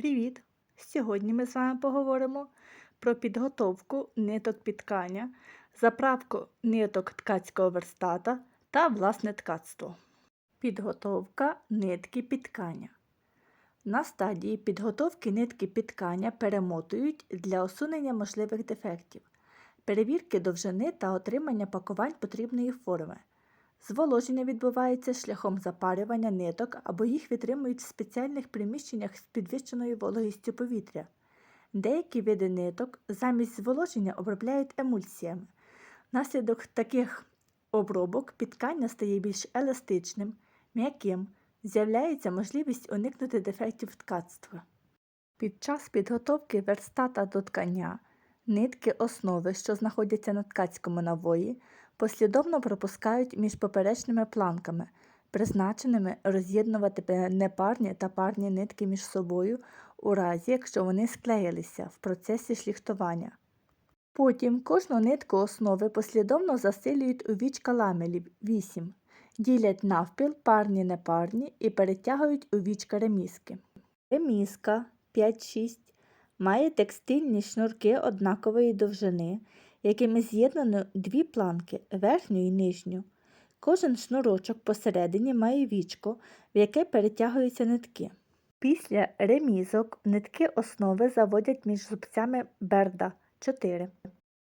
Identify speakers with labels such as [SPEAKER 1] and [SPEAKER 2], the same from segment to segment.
[SPEAKER 1] Привіт! Сьогодні ми з вами поговоримо про підготовку ниток підкання, заправку ниток ткацького верстата та власне ткацтво. Підготовка нитки підкання. На стадії підготовки нитки підкання перемотують для усунення можливих дефектів, перевірки довжини та отримання пакувань потрібної форми. Зволоження відбувається шляхом запарювання ниток або їх витримують в спеціальних приміщеннях з підвищеною вологістю повітря. Деякі види ниток замість зволоження обробляють емульсіями. Внаслідок таких обробок підкання стає більш еластичним, м'яким, з'являється можливість уникнути дефектів ткацтва. Під час підготовки верстата до ткання нитки основи, що знаходяться на ткацькому навої, послідовно пропускають між поперечними планками, призначеними роз'єднувати непарні та парні нитки між собою у разі, якщо вони склеїлися в процесі шліхтування. Потім кожну нитку основи послідовно засилюють у вічка ламелів 8, ділять навпіл парні непарні і перетягують у вічка реміски. Реміска 5-6 має текстильні шнурки однакової довжини, якими з'єднано дві планки верхню і нижню. Кожен шнурочок посередині має вічко, в яке перетягуються нитки. Після ремізок нитки основи заводять між зубцями берда 4.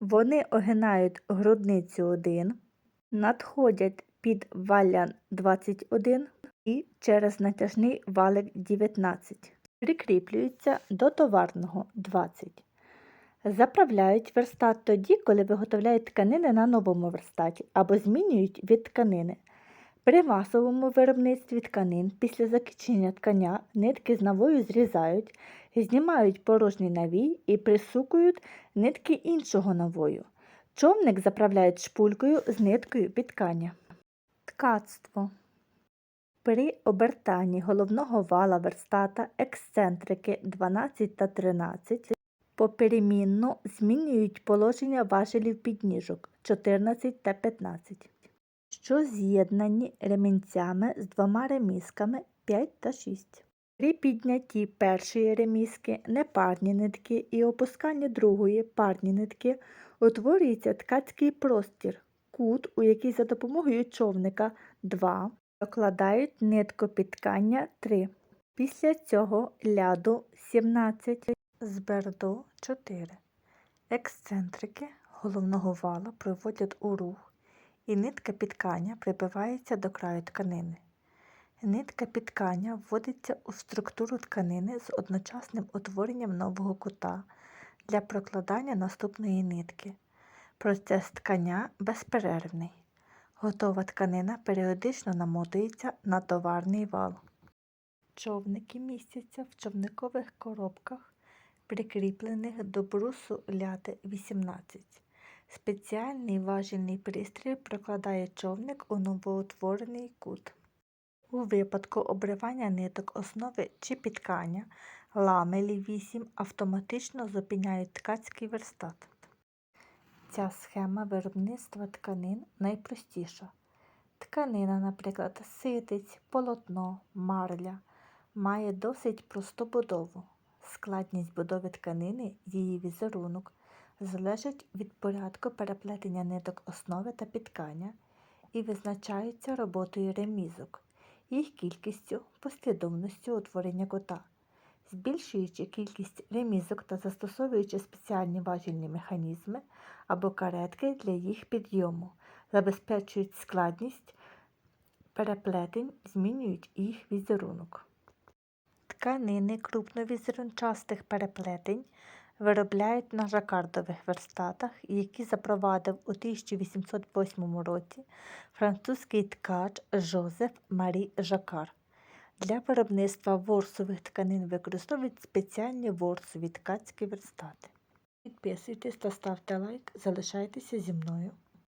[SPEAKER 1] Вони огинають грудницю 1, надходять під валян 21 і через натяжний валик 19. Прикріплюються до товарного 20. Заправляють верстат тоді, коли виготовляють тканини на новому верстаті або змінюють від тканини. При масовому виробництві тканин після закінчення ткання нитки з навою зрізають, знімають порожній навій і присукують нитки іншого навою. Човник заправляють шпулькою з ниткою під ткання. Ткацтво при обертанні головного вала верстата ексцентрики 12 та 13 поперемінно змінюють положення важелів підніжок 14 та 15, що з'єднані ремінцями з двома ремісками 5 та 6. При піднятті першої реміски непарні нитки і опусканні другої парні нитки утворюється ткацький простір, кут, у який за допомогою човника 2 докладають нитку підткання 3. Після цього ляду 17 з бердо 4. Ексцентрики головного вала приводять у рух, і нитка підкання прибивається до краю тканини. Нитка підкання вводиться у структуру тканини з одночасним утворенням нового кута для прокладання наступної нитки. Процес ткання безперервний. Готова тканина періодично намотується на товарний вал. Човники містяться в човникових коробках, прикріплених до брусу ляти 18. Спеціальний важільний пристрій прокладає човник у новоутворений кут. У випадку обривання ниток основи чи підкання ламелі 8 автоматично зупиняють ткацький верстат. Ця схема виробництва тканин найпростіша. Тканина, наприклад, ситиць, полотно, марля, має досить просту будову. Складність будови тканини, її візерунок, залежить від порядку переплетення ниток основи та підкання і визначаються роботою ремізок, їх кількістю, послідовністю утворення кота. Збільшуючи кількість ремізок та застосовуючи спеціальні важільні механізми або каретки для їх підйому, забезпечують складність переплетень, змінюють їх візерунок. Тканини крупновізерунчастих переплетень виробляють на жакардових верстатах, які запровадив у 1808 році французький ткач Жозеф Марі Жакар. Для виробництва ворсових тканин використовують спеціальні ворсові ткацькі верстати. Підписуйтесь та ставте лайк, залишайтеся зі мною.